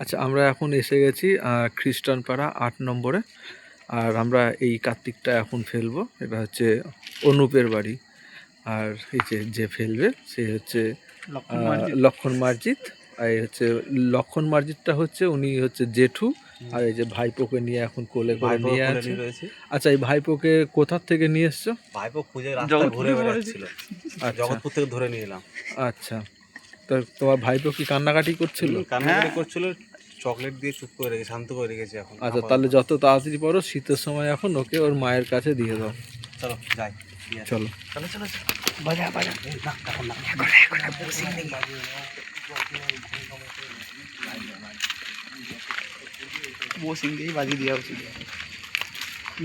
আচ্ছা আমরা এখন এসে গেছি খ্রিস্টান পাড়া আট নম্বরে। আর আমরা এই কার্তিকটা এখন ফেলব এটা হচ্ছে অনুপের বাড়ি। আর এই যে যে ফেলবে সে হচ্ছে লক্ষণ মার্জিত। আর এই হচ্ছে লক্ষণ মার্জিতটা হচ্ছে উনি হচ্ছে জেঠু। আর এই যে ভাইপোকে নিয়ে এখন কোলে করে নিয়ে আছে। আচ্ছা এই ভাইপোকে কোথার থেকে নিয়ে এসছো? ভাইপো খুঁজে রাস্তায় ঘুরে বেড়াচ্ছিল। আচ্ছা। জগৎপুর থেকে ধরে নিয়ে এলাম। আচ্ছা। তো তোমার ভাইপো কি কান্নাকাটি করছিল? কান্নাকাটি করছিল চকলেট দিয়ে চুপ করে রেখে শান্ত করে রেখেছে এখন। আচ্ছা তাহলে যত তাড়াতাড়ি পারো শীতের সময় এখন ওকে ওর মায়ের কাছে দিয়ে দাও। চলো যাই চলো। চলো চলো। বাজা বাজা। বসিং দিয়েই বাজি দেওয়া উচিত। কি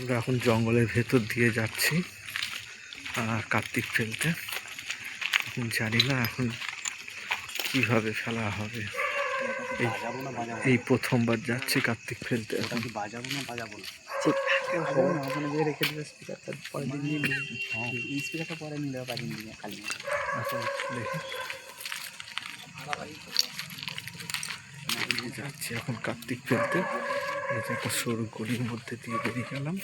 আমরা এখন জঙ্গলের ভেতর দিয়ে যাচ্ছি কার্তিক ফেলতে। এখন জানি না এখন কীভাবে ফেলা হবে। এই- প্রথমবার যাচ্ছি কার্তিক ফেলতে ওটা এখন কি বাজাবো না বাজাবো না? যাচ্ছি এখন কার্তিক ফেলতে। এই যে একটা সরু গলির মধ্যে দিয়ে বেরিয়ে গেলাম।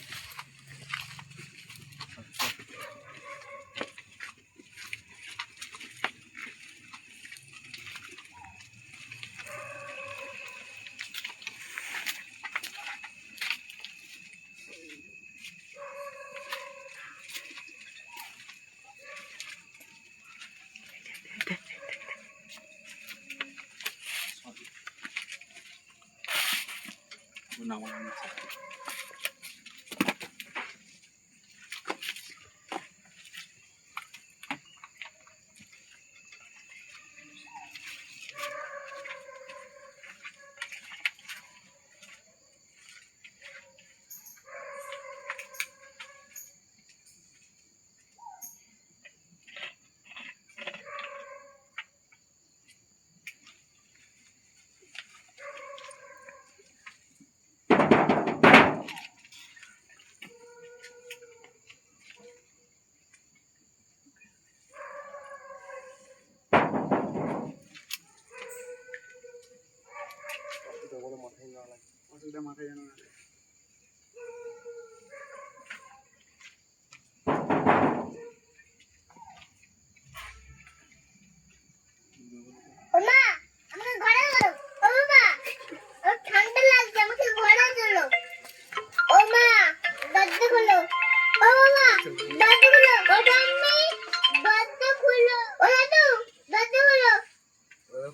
মাথায় জানো না ওমা আমাকে দরজা খোলো। ও দাদু দরজা খোলো।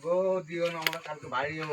গো দিও না আমরা কালকে বাইরে যাব।